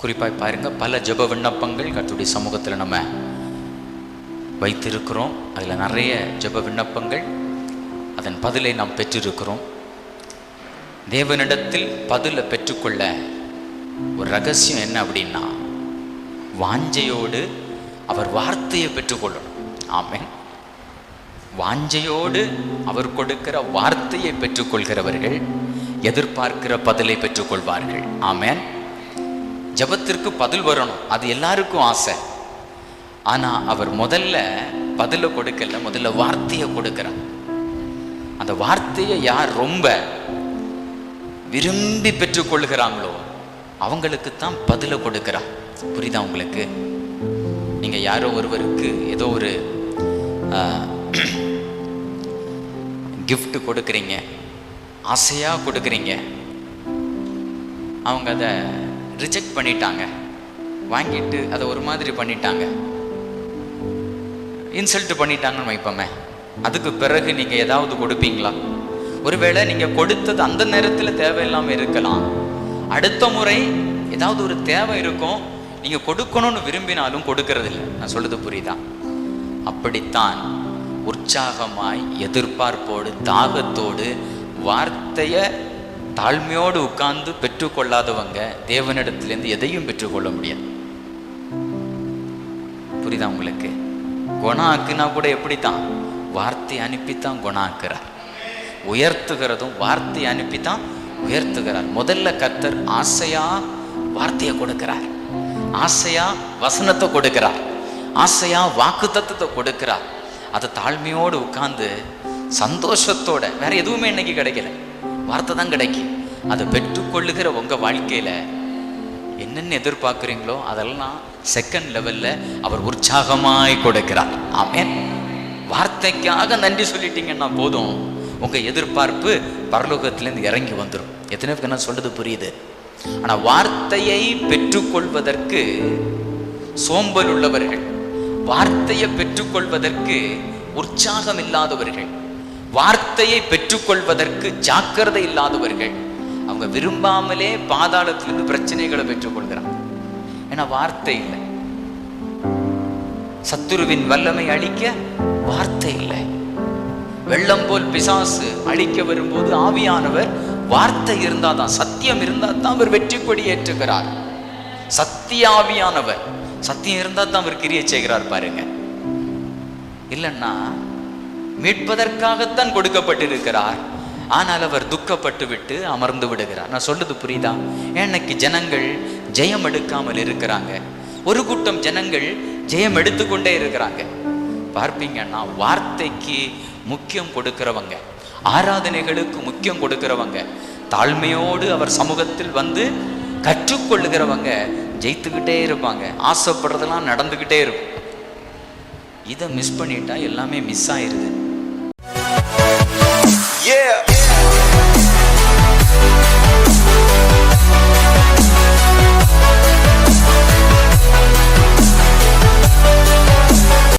குறிப்பாக பாருங்கள் பல ஜெப விண்ணப்பங்கள் கர்த்தருடைய சமூகத்தில் நம்ம வைத்திருக்கிறோம். அதில் நிறைய ஜெப விண்ணப்பங்கள் அதன் பதிலை நாம் பெற்றிருக்கிறோம். தேவனிடத்தில் பதிலை பெற்றுக்கொள்ள ஒரு ரகசியம் என்ன அப்படின்னா வாஞ்சையோடு அவர் வார்த்தையை பெற்றுக்கொள்ளணும். ஆமே வாஞ்சையோடு அவர் கொடுக்கிற வார்த்தையை பெற்றுக்கொள்கிறவர்கள் எதிர்பார்க்கிற பதிலை பெற்றுக்கொள்வார்கள். ஆமேன். ஜெபத்திற்கு பதில் வரணும். அது எல்லாருக்கும் ஆசை. ஆனால் அவர் முதல்ல பதிலை கொடுக்கல முதல்ல வார்த்தையை கொடுக்கிறார். அந்த வார்த்தையை யார் ரொம்ப விரும்பி பெற்றுக்கொள்கிறாங்களோ அவங்களுக்கு தான் பதிலை கொடுக்கிறார். புரியுதா உங்களுக்கு? நீங்கள் யாரோ ஒருவருக்கு ஏதோ ஒரு கிஃப்ட் கொடுக்குறீங்க ஆசையாக கொடுக்குறீங்க. அவங்க அதை ரிஜெக்ட் பண்ணிட்டாங்க. வாங்கிட்டு அதை ஒரு மாதிரி பண்ணிட்டாங்க. இன்சல்ட் பண்ணிட்டாங்கன்னு வைப்போமே. அதுக்கு பிறகு நீங்கள் ஏதாவது கொடுப்பீங்களா? ஒருவேளை நீங்கள் கொடுத்தது அந்த நேரத்தில் தேவையில்லாமல் இருக்கலாம். அடுத்த முறை ஏதாவது ஒரு தேவை இருக்கும் நீங்கள் கொடுக்கணும்னு விரும்பினாலும் கொடுக்கறதில்ல. நான் சொல்லுது புரியுதா? அப்படித்தான் உற்சாகமாய் எதிர்பார்ப்போடு தாகத்தோடு வார்த்தையை தாழ்மையோடு உட்கார்ந்து பெற்றுக்கொள்ளாதவங்க தேவனிடத்திலேருந்து எதையும் பெற்றுக்கொள்ள முடியாது. புரியுதா உங்களுக்கு? குணம் ஆக்குனா கூட எப்படித்தான்? வார்த்தை அனுப்பித்தான் குணம் உயர்த்துகிறதும் வார்த்தை அனுப்பித்தான் உயர்த்துகிறார். முதல்ல கத்தர் ஆசையா வார்த்தையை கொடுக்கிறார். ஆசையா வசனத்தை கொடுக்கிறார். ஆசையா வாக்கு தத்துவத்தை கொடுக்கிறார். அதை தாழ்மையோடு உட்கார்ந்து சந்தோஷத்தோட வேற எதுவுமே இன்னைக்கு கிடைக்கல. வார்த்தை தான் கிடைக்கும். அதை பெற்றுக்கொள்ளுகிற உங்க வாழ்க்கையில என்னென்ன எதிர்பார்க்குறீங்களோ அதெல்லாம் செகண்ட் லெவல்ல அவர் உற்சாகமாய் கொடுக்கிறார். ஆமேன். வார்த்தைக்காக நன்றி சொல்லிட்டீங்கன்னா போதும். உங்க எதிர்பார்ப்பு பரலோகத்திலேருந்து இறங்கி வந்துடும் எத்தனை பேருக்கு நான் சொல்றது புரியுது? ஆனா வார்த்தையை பெற்றுக்கொள்வதற்கு சோம்பல் உள்ளவர்கள் வார்த்தையை பெற்றுக்கொள்வதற்கு உற்சாகம் இல்லாதவர்கள் வார்த்தையை பெற்றுக்கொள்வதற்கு ஜாக்கிரதை இல்லாதவர்கள் அவங்க விரும்பாமலே பாதாளத்திலிருந்து பிரச்சனைகளை பெற்றுக்கொள்கிறாங்க. ஏன்னா வார்த்தை இல்லை. சத்துருவின் வல்லமை அழிக்க வார்த்தை இல்லை. வெள்ளம் போல் பிசாசு அழிக்க வரும்போது ஆவியானவர் வார்த்தை இருந்தாதான் சத்தியம் இருந்தா தான் அவர் வெற்றி கொடி ஏற்றுகிறார். சத்திய ஆவியானவர் சத்தியம் இருந்தா தான் அவர் கிரியை செய்கிறார் பாருங்க. இல்லைன்னா மீட்பதற்காகத்தான் கொடுக்கப்பட்டிருக்கிறார். ஆனால் அவர் துக்கப்பட்டு விட்டு அமர்ந்து விடுகிறார். நான் சொல்றது புரியுதா? இன்னைக்கு ஜனங்கள் ஜெயம் எடுக்காமல் இருக்கிறாங்க. ஒரு கூட்டம் ஜனங்கள் ஜெயம் எடுத்துக்கொண்டே இருக்கிறாங்க. பார்ப்பீங்கன்னா வார்த்தைக்கு முக்கியம் கொடுக்கிறவங்க ஆராதனைகளுக்கு முக்கியம் கொடுக்கிறவங்க தாழ்மையோடு அவர் சமூகத்தில் வந்து கற்றுக்கொள்ளுகிறவங்க ஜெயித்துக்கிட்டே இருப்பாங்க. ஆசைப்படுறதெல்லாம் நடந்துக்கிட்டே இருக்கும். இதை மிஸ் பண்ணிட்டா எல்லாமே மிஸ் ஆயிருது. Yeah.